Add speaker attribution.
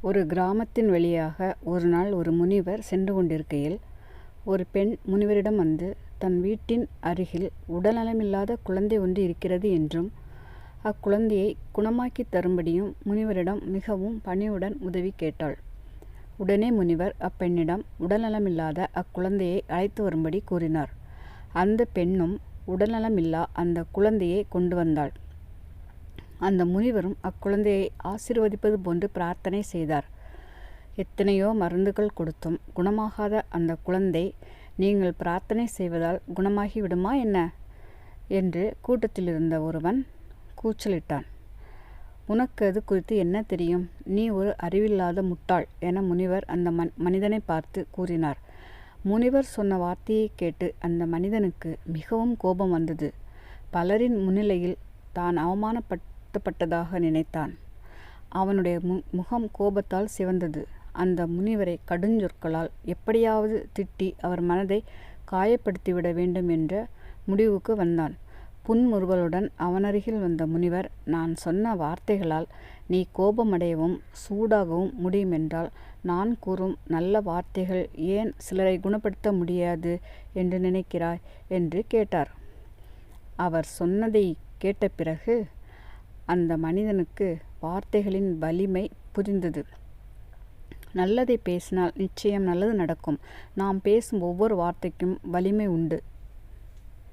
Speaker 1: ஒரு கிராமத்தின் வழியாக ஒரு நாள் ஒரு முனிவர் சென்று கொண்டிருக்கையில் ஒரு பெண் முனிவரிடம் வந்து தன் வீட்டின் அருகில் உடல்நலமில்லாத குழந்தை ஒன்று இருக்கிறது என்றும் அக்குழந்தையை குணமாக்கித் தரும்படியும் முனிவரிடம் மிகவும் பணிவுடன் உதவி கேட்டாள். உடனே முனிவர் அப்பெண்ணிடம் உடல்நலமில்லாத அக்குழந்தையை அழைத்து வரும்படி கூறினார். அந்த பெண்ணும் உடல்நலமில்லா அந்த குழந்தையைக் கொண்டு வந்தாள். அந்த முனிவரும் அக்குழந்தையை ஆசிர்வதிப்பது போன்று பிரார்த்தனை செய்தார். எத்தனையோ மருந்துகள் கொடுத்தும் குணமாகாத அந்த குழந்தை நீங்கள் பிரார்த்தனை செய்வதால் குணமாகி விடுமா என்ன? என்று கூட்டத்திலிருந்த ஒருவன் கூச்சலிட்டான். உனக்கு அது குறித்து என்ன தெரியும்? நீ ஒரு அறிவில்லாத முட்டாள் என முனிவர் அந்த மன் மனிதனைப் பார்த்து கூறினார். முனிவர் சொன்ன வார்த்தையைக் கேட்டு அந்த மனிதனுக்கு மிகவும் கோபம் வந்தது. பலரின் முன்னிலையில் தான் வருத்தப்பட்டதாக நினைத்தான். அவனுடைய மு முகம் கோபத்தால் சிவந்தது. அந்த முனிவரை கடுஞ்சொற்களால் எப்படியாவது திட்டி அவர் மனதை காயப்படுத்திவிட வேண்டும் என்ற முடிவுக்கு வந்தான். புன்முறுவலுடன் அவனருகில் வந்த முனிவர் நான் சொன்ன வார்த்தைகளால் நீ கோபமடையவும் சூடாகவும் முடியுமென்றால் நான் கூறும் நல்ல வார்த்தைகள் ஏன் சிலரை குணப்படுத்த முடியாது என்று நினைக்கிறாய்? என்று கேட்டார். அவர் சொன்னதைக் கேட்ட பிறகு அந்த மனிதனுக்கு வார்த்தைகளின் வலிமை புரிந்தது. நல்லதை பேசினால் நிச்சயம் நல்லது நடக்கும். நாம் பேசும் ஒவ்வொரு வார்த்தைக்கும் வலிமை உண்டு